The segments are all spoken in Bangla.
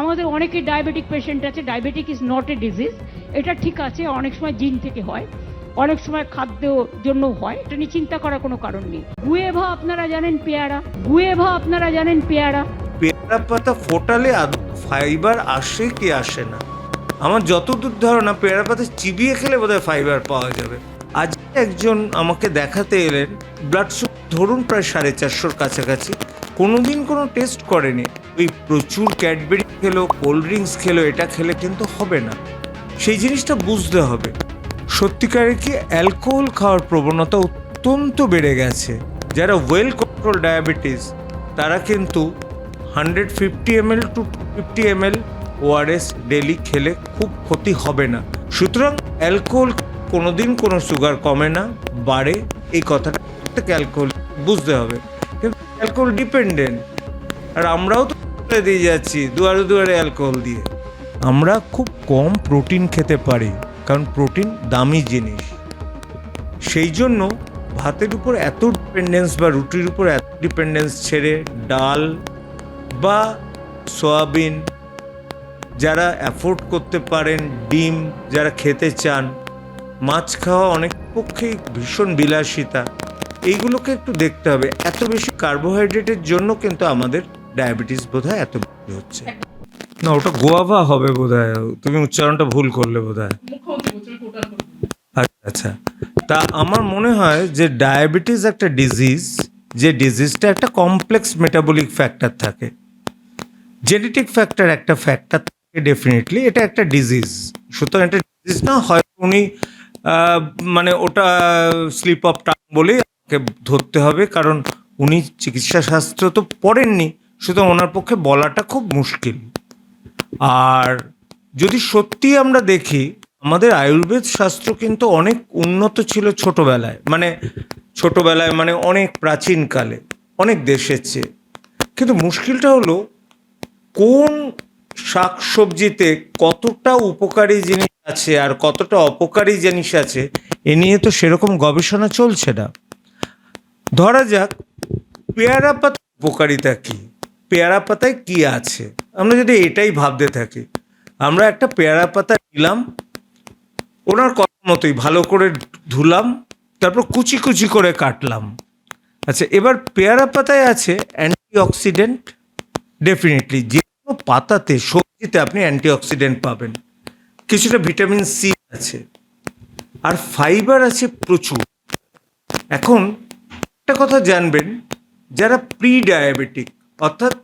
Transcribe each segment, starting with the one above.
আমাদের অনেকে ডায়াবেটিক পেশেন্ট আছে diabetic is not a disease এটা ঠিক আছে, অনেক সময় জিন থেকে হয়, অনেক সময় খাদ্য জন্য হয়, এটা নিয়ে চিন্তা করার কোনো কারণ নেই। গুয়েভা আপনারা জানেন পেয়ারা, গুয়েভা আপনারা জানেন পেয়ারা। পেয়ারা পাতা ফোটালে ফাইবার আসে কি আসে না? আমার যতদূর ধারণা, পেয়ারা পাতা চিবিয়ে খেলে বোধহয় ফাইবার পাওয়া যাবে। আজ একজন আমাকে দেখাতে এলেন ব্লাড সুগার ধরুন প্রায় সাড়ে চারশোর কাছাকাছি। কোনোদিন কোনো টেস্ট করেনি। ওই প্রচুর ক্যাডবেরি খেলো কোল্ড ড্রিঙ্কস খেলো, এটা খেলে কিন্তু হবে না। সেই জিনিসটা বুঝতে হবে। সত্যিকারে কি অ্যালকোহল খাওয়ার প্রবণতা অত্যন্ত বেড়ে গেছে। যারা ওয়েল কন্ট্রোল ডায়াবেটিস তারা কিন্তু hundred fifty M L to fifty M L ORS daily খেলে খুব ক্ষতি হবে না। সুতরাং অ্যালকোহল কোনোদিন কোনো সুগার কমে না, বাড়ে। এই কথাটা অ্যালকোহল বুঝতে হবে। Alcohol dependent. আর আমরাও তো দিয়ে যাচ্ছি, দুয়ারে দুয়ারে অ্যালকোহল দিয়ে। আমরা খুব কম প্রোটিন খেতে পারি, কারণ প্রোটিন দামি জিনিস। সেই জন্য ভাতের উপর এত ডিপেন্ডেন্স বা রুটির উপর এত ডিপেন্ডেন্স ছেড়ে ডাল বা সয়াবিন, যারা অ্যাফোর্ড করতে পারেন ডিম, যারা খেতে চান, মাছ খাওয়া অনেক পক্ষেই ভীষণ বিলাসিতা। এইগুলোকে একটু দেখতে হবে। এত বেশি কার্বোহাইড্রেটের জন্য কিন্তু আমাদের ডায়াবেটিস বোধহয় এত বেশি হচ্ছে। না ওটা গোয়াভা হবে বোধহয়। তুমি উচ্চারণটা ভুল করলে বোধহয়। আচ্ছা আচ্ছা তা আমার মনে হয় যে ডায়াবেটিস একটা ডিজিজ যে ডিজিজটা একটা কমপ্লেক্স মেটাবলিক ফ্যাক্টর থাকে। জেনেটিক ফ্যাক্টর একটা ফ্যাক্টর থাকে ডেফিনেটলি এটা একটা ডিজিজ। সুতরাং একটা ডিজিজ না হয় উনি মানে ওটা স্লিপ অফ টাং বলেই আমাকে ধরতে হবে, কারণ উনি চিকিৎসা শাস্ত্র তো পড়েননি, সুতরাং ওনার পক্ষে বলাটা খুব মুশকিল। আর যদি সত্যি আমরা দেখি, আমাদের আয়ুর্বেদ শাস্ত্র কিন্তু অনেক উন্নত ছিল ছোটবেলায় মানে ছোটবেলায় মানে অনেক প্রাচীনকালে, অনেক দেশের চেয়ে। কিন্তু মুশকিলটা হলো, কোন শাক সবজিতে কতটা উপকারী জিনিস আছে আর কতটা অপকারী জিনিস আছে, এ নিয়ে তো সেরকম গবেষণা চলছে না। ধরা যাক, পেয়ারা পাতা উপকারিতা কি? পেয়ারা পাতায় কি আছে? আমরা যদি এটাই ভাবতে থাকি, আমরা একটা পেয়ারা পাতা নিলাম, ওনার কথা মতোই ভালো করে ধুলাম, তারপর কুচি কুচি করে কাটলাম। আচ্ছা এবার পেয়ারা পাতায় আছে অ্যান্টিঅক্সিডেন্ট, ডেফিনেটলি যে কোনো পাতাতে, সবজিতে আপনি অ্যান্টিঅক্সিডেন্ট পাবেন। কিছুটা ভিটামিন সি আছে, আর ফাইবার আছে প্রচুর। এখন একটা কথা জানবেন, যারা প্রি ডায়াবেটিক অর্থাৎ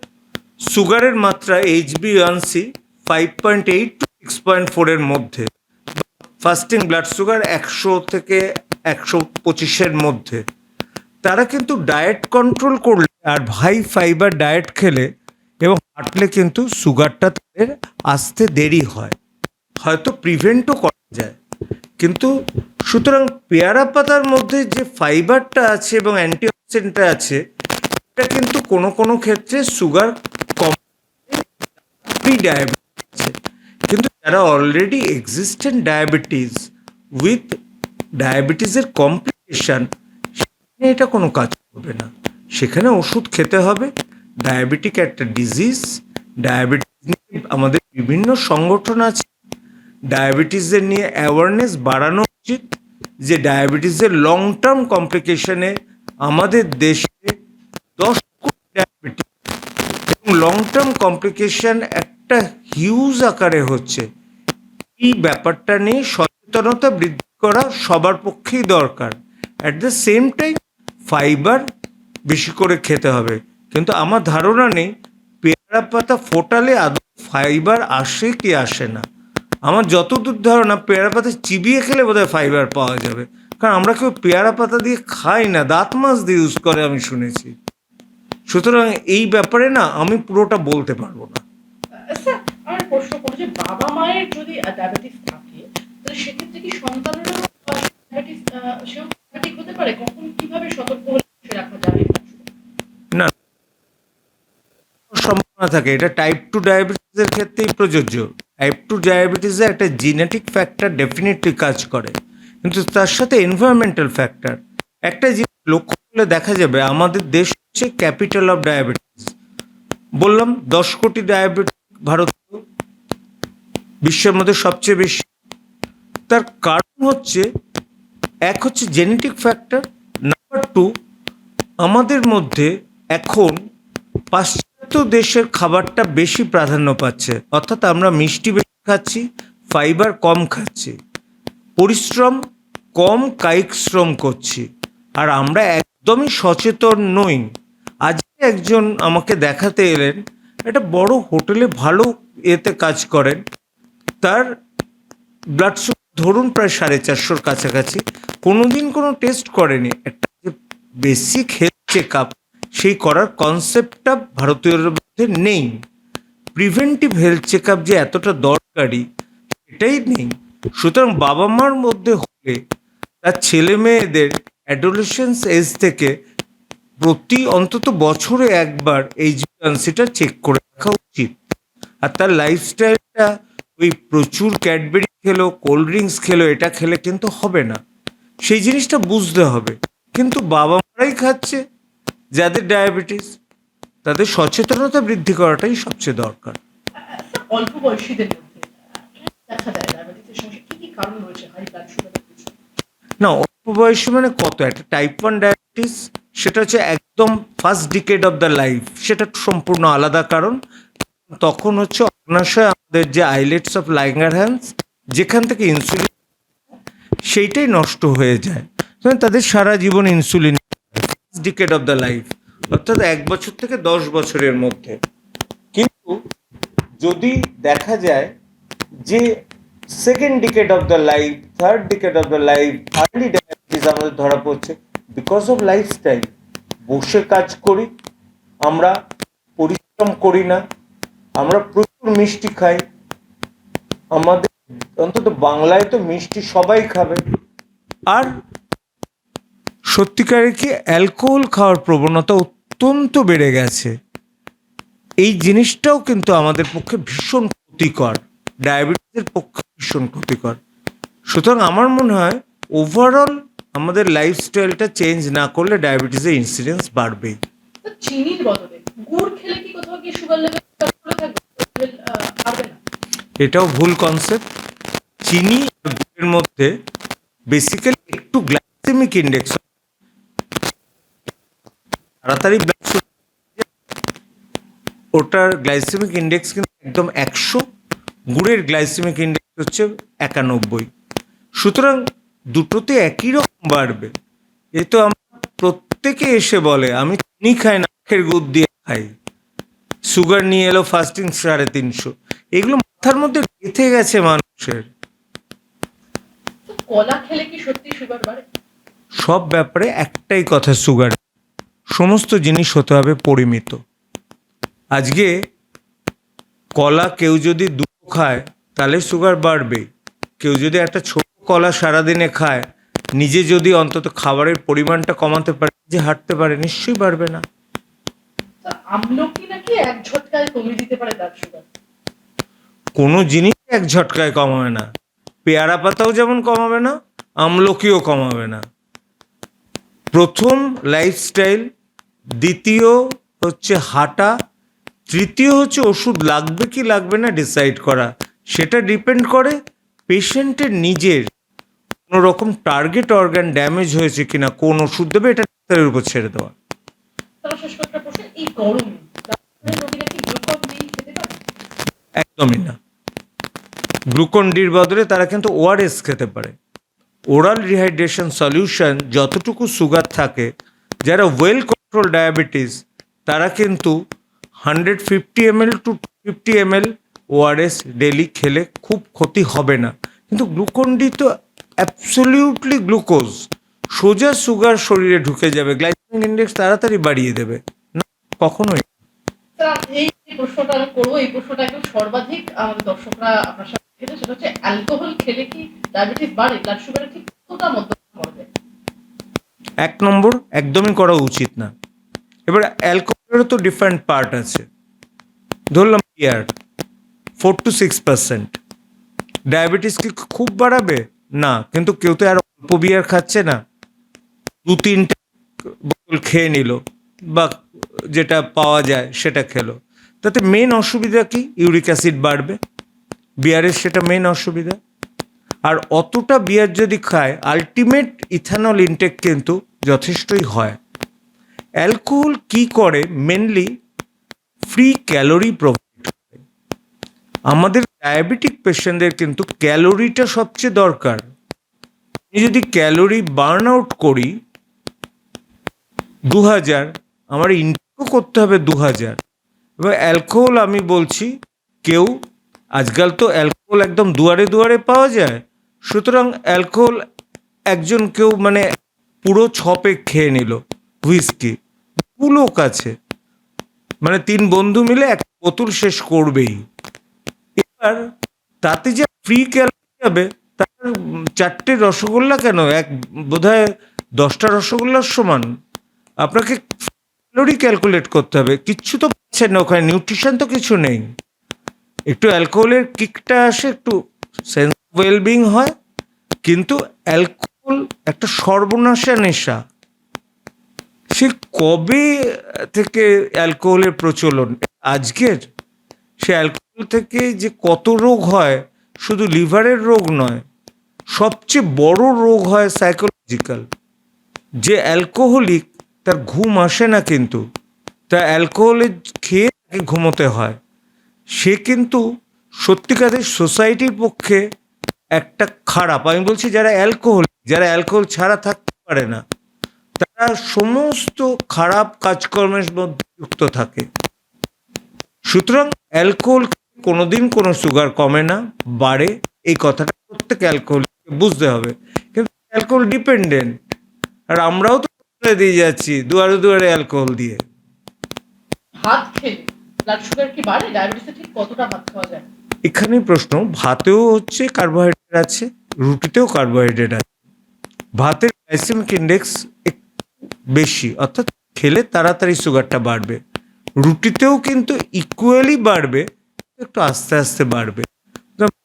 সুগারের মাত্রা HB C five point eight to six point ফোরের মধ্যে ফাস্টিং ব্লাড সুগার একশো থেকে একশো পঁচিশের মধ্যে, তারা কিন্তু ডায়েট কন্ট্রোল করলে আর হাই ফাইবার ডায়েট খেলে এবং হাঁটলে কিন্তু সুগারটা তাদের আসতে দেরি হয়। হয়তো প্রিভেন্টও করা যায়। কিন্তু সুতরাং পেয়ারা পাতার মধ্যে যে ফাইবারটা আছে এবং অ্যান্টিঅক্সিডেন্টটা আছে, এটা কিন্তু কোনো কোনো ক্ষেত্রে সুগার কম ডায়াবেটিস আছে কিন্তু যারা অলরেডি এক্সিস্টেন্ট ডায়াবেটিস উইথ ডায়াবেটিসের কমপ্লিকেশন সেখানে এটা কোনো কাজ করবে না। সেখানে ওষুধ খেতে হবে। ডায়াবেটিক একটা ডিজিজ ডায়াবেটিস নিয়ে আমাদের বিভিন্ন সংগঠন আছে। ডায়াবেটিসের নিয়ে অ্যাওয়ারনেস বাড়ানো উচিত যে ডায়াবেটিসের লং টার্ম কমপ্লিকেশনে আমাদের দেশে দশ কোটি ডায়াবেটিস এবং লং টার্ম কমপ্লিকেশন একটা হিউজ আকারে হচ্ছে। এই ব্যাপারটা নিয়ে সচেতনতা বৃদ্ধি করা সবার পক্ষেই দরকার। At the same time fibre বেশি করে খেতে হবে। কিন্তু আমার ধারণা নেই, পেয়ারা পাতা ফোটালে আদৌ ফাইবার আসে কি আসে না। আমার যতদূর ধারণা পেয়ারা পাতা চিবিয়ে খেলে বোধহয় ফাইবার পাওয়া যাবে। কারণ আমরা কেউ পেয়ারা পাতা দিয়ে খাই না দাঁত মাছ দিয়ে ইউজ করে আমি শুনেছি। সুতরাং এই ব্যাপারে না আমি পুরোটা বলতে পারব না। আমার প্রশ্ন করব বাবা মায়ের যদি ডায়াবেটিস থাকে তাহলে সেক্ষেত্রে কি সন্তানেরও ডায়াবেটিস সেও হতে পারে? কখন কীভাবে সতর্ক হলে রাখা যাবে? না। সম্ভাবনা থাকে এটা টাইপ টু ডায়াবেটিসের ক্ষেত্রেই প্রযোজ্য। টাইপ টু ডায়াবেটিসে একটা জিনেটিক ফ্যাক্টর ডেফিনেটলি কাজ করে। কিন্তু তার সাথে এনভায়রনমেন্টাল ফ্যাক্টর একটা জিনিস লক্ষ্য করলে দেখা যাবে, আমাদের দেশ হচ্ছে ক্যাপিটাল অফ ডায়াবেটিস বললাম, দশ কোটি ডায়াবেটিক ভারত বিশ্বের মধ্যে সবচেয়ে বেশি। তার কারণ হচ্ছে, এক হচ্ছে জেনেটিক ফ্যাক্টর নাম্বার টু আমাদের মধ্যে এখন পাশ্চাত্য দেশের খাবারটা বেশি প্রাধান্য পাচ্ছে। অর্থাৎ আমরা মিষ্টি বেশি খাচ্ছি, ফাইবার কম খাচ্ছি। পরিশ্রম কম, কায়িক শ্রম করছি। আর আমরা একদমই সচেতন নই। আজকে একজন আমাকে দেখাতে এলেন, একটা বড় হোটেলে ভালো এতে কাজ করেন। তার ব্লাড সুগার ধরুন প্রায় সাড়ে চারশোর কাছাকাছি। কোনোদিন কোনো টেস্ট করেনি। একটা বেসিক হেলথ চেক আপ সেই করার কনসেপ্টটা ভারতীয়র মধ্যে নেই। প্রিভেন্টিভ হেলথ চেক আপ যে এতটা দরকারি, এটাই নেই। সুতরাং বাবা মার মধ্যে হলে তার ছেলে মেয়েদের অ্যাডোলেশন্স এজ থেকে প্রতি অন্তত বছরে একবার এই জিন্সিটা চেক করে রাখা উচিত। আর তার লাইফস্টাইলটা ওই প্রচুর ক্যাডবেরি খেলো কোল্ড ড্রিঙ্কস খেলো, এটা খেলে কিন্তু হবে না। সেই জিনিসটা বুঝতে হবে। কিন্তু বাবা মারাই খাচ্ছে যাদের ডায়াবেটিস তাদের সচেতনতা বৃদ্ধি করাটাই সবচেয়ে দরকার। অল্প বয়সীদের দেখা যায় ডায়াবেটিসের সমস্যা। কি কি কারণ রয়েছে? হাই ব্লাড সুগারের না অল্প বয়সী মানে কত? একটা টাইপ ওয়ান ডায়াবেটিস সেটা হচ্ছে একদম first decade of the life সেটা সম্পূর্ণ আলাদা কারণ। তখন হচ্ছে অগ্নাশয় আমাদের যে আইলেটস অফ লাইঙ্গার হ্যান্ডস যেখান থেকে ইনসুলিন সেইটাই নষ্ট হয়ে যায়। তাদের সারা জীবন insulin decade of the life অর্থাৎ এক বছর থেকে দশ বছরের মধ্যে। কিন্তু যদি দেখা যায় যে second decade of the life third decade of the life early diabetes আমাদের ধরা পড়ছে বিকজ অফ লাইফস্টাইল বসে কাজ করি, আমরা পরিশ্রম করি না, আমরা প্রচুর মিষ্টি খাই, আমাদের অন্তত বাংলায় তো মিষ্টি সবাই খাবে। আর সত্যিকারের কি অ্যালকোহল খাওয়ার প্রবণতা অত্যন্ত বেড়ে গেছে? এই জিনিসটাও কিন্তু আমাদের পক্ষে ভীষণ ক্ষতিকর। ডায়াবেটিসের পক্ষে ভীষণ ক্ষতিকর। সুতরাং আমার মনে হয় ওভারঅল আমাদের লাইফস্টাইলটা চেঞ্জ না করলে ডায়াবেটিসের ইনসিডেন্স বাড়বেই। চিনির বদলে গুড় খেলে কি কোথাও কি সুগার লেভেল থাকবে? লেভেল বাড়বে না। এটাও ভুল কনসেপ্ট চিনি আর গুড়ের মধ্যে বেসিক্যালি একটু গ্লাইসেমিক ইন্ডেক্স তাড়াতাড়ি ওটার গ্লাইসেমিক ইন্ডেক্স কিন্তু একদম একশো গুড়ের গ্লাইসেমিক ইন্ডেক্স হচ্ছে একানব্বই। সুতরাং দুটোতে একই রকম বাড়বে। এ তো আমরা প্রত্যেকে এসে বলে আমি চিনি খাই না আখের গুড় দিয়ে খাই। সুগার নিয়ে এলো ফাস্টিং সাড়ে তিনশো। এগুলো মাথার মধ্যে গেঁথে গেছে মানুষের। কলা খেলে কি সত্যি সুগার বাড়ে? সব ব্যাপারে একটাই কথা সুগার। সমস্ত জিনিস হতে হবে পরিমিত। আজকে কলা কেউ যদি দুটো খায় তাহলে সুগার বাড়বে কেউ যদি একটা ছোট কলা সারাদিনে খায় নিজে যদি অন্তত খাবারের পরিমাণটা কমাতে পারে যে হাঁটতে পারে নিশ্চয়ই বাড়বে না। কোনো জিনিস এক ঝটকায় কমাবে না। পেয়ারা পাতাও যেমন কমাবে না আমলকিও কমাবে না। প্রথম লাইফস্টাইল দ্বিতীয় হচ্ছে হাঁটা তৃতীয় হচ্ছে ওষুধ লাগবে কি লাগবে না ডিসাইড করা। সেটা ডিপেন্ড করে পেশেন্টের নিজের কোনো রকম টার্গেট অর্গান ড্যামেজ হয়েছে কিনা কোন ওষুধ দেবে এটা ডাক্তারের উপর ছেড়ে দেওয়া। একদমই না। গ্লুকন ডির বদলে তারা কিন্তু ওআরএস খেতে পারে। ওরাল রিহাইড্রেশন সলিউশন যতটুকু সুগার থাকে যারা ওয়েল কন্ট্রোল ডায়াবেটিস তারা কিন্তু hundred fifty ML to fifty ML ORS daily খেলে খুব ক্ষতি হবে না। কিন্তু গ্লুকন ডি তো অ্যাবসলিউটলি গ্লুকোজ সোজা সুগার শরীরে ঢুকে যাবে গ্লাইসেমিক ইন্ডেক্স তাড়াতাড়ি বাড়িয়ে দেবে। না কখনোই এই প্রশ্নটা আমি করব এই প্রশ্নটা একদম সর্বাধিক আমাদের দর্শকরা আপনার সাথে সেটা হচ্ছে অ্যালকোহল খেলে কি ডায়াবেটিস বাড়ে? ব্লাড সুগারের ঠিক কতটা এক নম্বর একদমই করা উচিত না। এবার অ্যালকোহলেরও তো ডিফারেন্ট পার্ট আছে। ধরলাম beer four to six percent diabetes কি খুব বাড়াবে? না, কিন্তু কেউ তো আর অল্প বিয়ার খাচ্ছে না। দু, তিনটে বোতল খেয়ে নিল, বা যেটা পাওয়া যায় সেটা খেলো। তাতে মেন অসুবিধা কি? ইউরিক অ্যাসিড বাড়বে। বিয়ারের সেটা মেন অসুবিধা। আর অতটা বিয়ার যদি খায় আলটিমেট ইথানল ইনটেক কিন্তু যথেষ্টই হয়। অ্যালকোহল কি করে? মেনলি ফ্রি ক্যালোরি প্রোভাইড করে। আমাদের ডায়াবেটিক পেশেন্টদের কিন্তু ক্যালোরিটা সবচেয়ে দরকার। আমি যদি ক্যালোরি বার্ন আউট করি দু হাজার আমার ইনটেকও করতে হবে দু হাজার এবার অ্যালকোহল আমি বলছি, কেউ আজকাল তো অ্যালকোহল একদম দুয়ারে দুয়ারে পাওয়া যায়। সুতরাং অ্যালকোহল একজন কেউ মানে পুরো ছপে খেয়ে নিল। হুইস্কি বহু লোক আছে। মানে তিন বন্ধু মিলে এক বোতল শেষ করবেই। এবার তাতে যে ফ্রি ক্যালোরি যাবে, তার চারটে রসগোল্লা কেন? এক বোধহয় দশটা রসগোল্লার সমান। আপনাকে ক্যালোরি ক্যালকুলেট করতে হবে। কিচ্ছু তো পাচ্ছেন না ওখানে নিউট্রিশন তো কিছু নেই। একটু অ্যালকোহলের কিকটা আসে, একটু সেন্স ওয়েলবিং হয়, কিন্তু অ্যালকোহল একটা সর্বনাশা নেশা। সে কবে থেকে অ্যালকোহলের প্রচলন? আজকের? সে অ্যালকোহল থেকে যে কত রোগ হয়, শুধু লিভারের রোগ নয়, সবচেয়ে বড় রোগ হয় সাইকোলজিক্যাল যে অ্যালকোহলিক, তার ঘুম আসে না কিন্তু। তা অ্যালকোহলে খেয়ে তাকে ঘুমোতে হয়। সে কিন্তু সত্যিকারের সোসাইটির পক্ষে একটা খারাপ। আমি বলছি যারা অ্যালকোহল যারা অ্যালকোহল ছাড়া থাকতে পারে না তারা সমস্ত খারাপ কাজকর্মের মধ্যে যুক্ত থাকে। সুতরাং অ্যালকোহল কোনোদিন কোনো সুগার কমে না বাড়ে। এই কথাটা প্রত্যেক অ্যালকোহল বুঝতে হবে। কিন্তু অ্যালকোহল ডিপেন্ডেন্ট। আর আমরাও তো দিয়ে যাচ্ছি দুয়ারে দুয়ারে অ্যালকোহল দিয়ে। ভাত খেলে ব্লাড সুগার কি বাড়ে? ডায়াবেটিসে ঠিক কতটা ভাত খাওয়া যায়? এখানেই প্রশ্ন ভাতেও হচ্ছে কার্বোহাইড্রেট আছে রুটিতেও কার্বোহাইড্রেট আছে। ভাতের গ্লাইসেমিক ইন্ডেক্স বেশি। অর্থাৎ খেলে তাড়াতাড়ি সুগারটা বাড়বে। রুটিতেও কিন্তু ইকুয়ালি বাড়বে, একটু আস্তে আস্তে বাড়বে।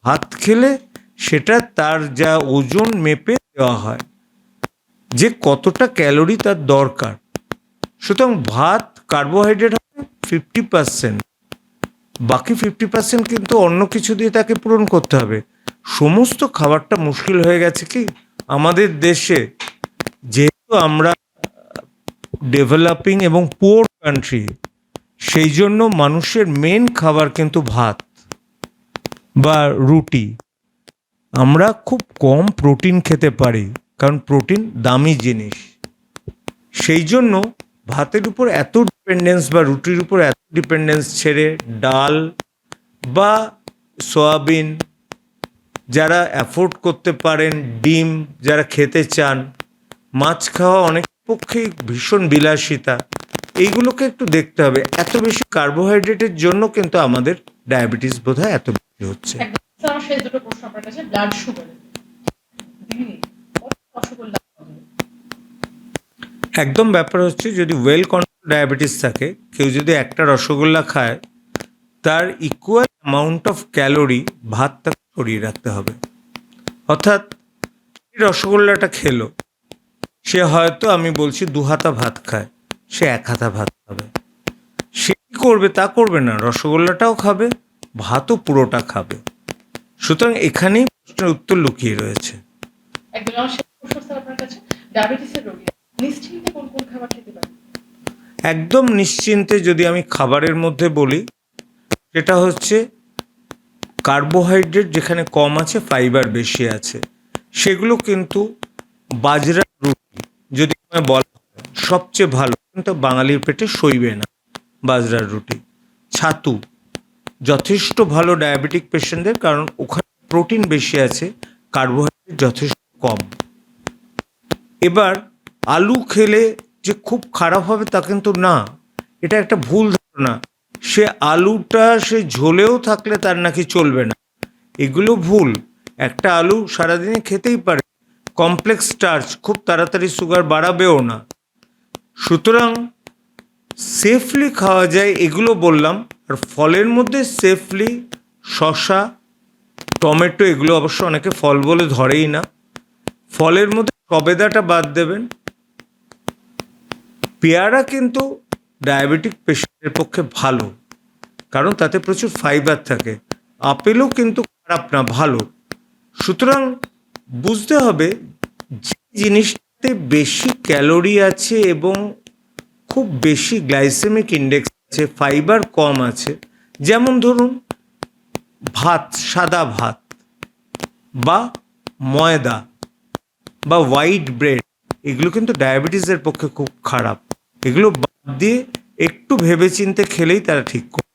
ভাত খেলে সেটা তার যা ওজন মেপে দেওয়া হয়, যে কতটা ক্যালোরি তার দরকার। সুতরাং ভাত কার্বোহাইড্রেট হবে ফিফটি পার্সেন্ট বাকি ফিফটি পার্সেন্ট কিন্তু অন্য কিছু দিয়ে তাকে পূরণ করতে হবে। সমস্ত খাবারটা মুশকিল হয়ে গেছে কি? আমাদের দেশে যেহেতু আমরা ডেভেলপিং এবং পুয়ার কান্ট্রি সেই জন্য মানুষের মেন খাবার কিন্তু ভাত বা রুটি। আমরা খুব কম প্রোটিন খেতে পারি, কারণ প্রোটিন দামি জিনিস। সেই জন্য ভাতের উপর এত ডিপেন্ডেন্স বা রুটির উপর এত ডিপেন্ডেন্স ছেড়ে ডাল বা সয়াবিন, যারা অ্যাফোর্ড করতে পারেন, ডিম যারা খেতে চান, মাছ খাওয়া অনেক পক্ষেই ভীষণ বিলাসিতা। এইগুলোকে একটু দেখতে হবে। এত বেশি কার্বোহাইড্রেটের জন্য কিন্তু আমাদের ডায়াবেটিস বোধহয় এত বেশি হচ্ছে? একদম। ব্যাপার হচ্ছে যদি ওয়েল কন্ট্রোল ডায়াবেটিস থাকে কেউ যদি একটা রসগোল্লা খায় তার ইকুয়াল অ্যামাউন্ট অফ ক্যালোরি ভাত তাকে সরিয়ে রাখতে হবে। অর্থাৎ রসগোল্লাটা খেলো সে হয়তো আমি বলছি দু হাতা ভাত খায়। সে এক হাতা ভাত খাবে। সে কী করবে তা করবে না রসগোল্লাটাও খাবে ভাতও পুরোটা খাবে। সুতরাং এখানেই প্রশ্নের উত্তর লুকিয়ে রয়েছে। একদম নিশ্চিন্তে যদি আমি খাবারের মধ্যে বলি সেটা হচ্ছে কার্বোহাইড্রেট যেখানে কম আছে ফাইবার বেশি আছে। সেগুলো কিন্তু বাজরার রুটি যদি বলা হয়, সবচেয়ে ভালো। কিন্তু বাঙালির পেটে সইবে না বাজরার রুটি। ছাতু যথেষ্ট ভালো ডায়াবেটিক পেশেন্টদের কারণ ওখানে প্রোটিন বেশি আছে কার্বোহাইড্রেট যথেষ্ট কম। এবার আলু খেলে যে খুব খারাপ হবে তা কিন্তু না। এটা একটা ভুল ধারণা। সে আলুটা সে ঝোলেও থাকলে তার নাকি চলবে না। এগুলো ভুল। একটা আলু সারাদিনে খেতেই পারে। কমপ্লেক্স স্টার্চ খুব তাড়াতাড়ি সুগার বাড়াবেও না। সুতরাং সেফলি খাওয়া যায় এগুলো বললাম, আর ফলের মধ্যে সেফলি শশা টমেটো এগুলো অবশ্য অনেকে ফল বলে ধরেই না। ফলের মধ্যে সবেদাটা বাদ দেবেন। পেয়ারা কিন্তু ডায়াবেটিক পেশেন্টের পক্ষে ভালো, কারণ তাতে প্রচুর ফাইবার থাকে। আপেলও কিন্তু খারাপ না, ভালো। সুতরাং বুঝতে হবে যে জিনিসটাতে বেশি ক্যালোরি আছে এবং খুব বেশি গ্লাইসেমিক ইন্ডেক্স আছে, ফাইবার কম আছে। যেমন ধরুন, ভাত, সাদা ভাত বা ময়দা বা হোয়াইট ব্রেড, এগুলো কিন্তু ডায়াবেটিসের পক্ষে খুব খারাপ। এগুলো বাদ দিয়ে একটু ভেবেচিন্তে খেলেই তারা ঠিক করে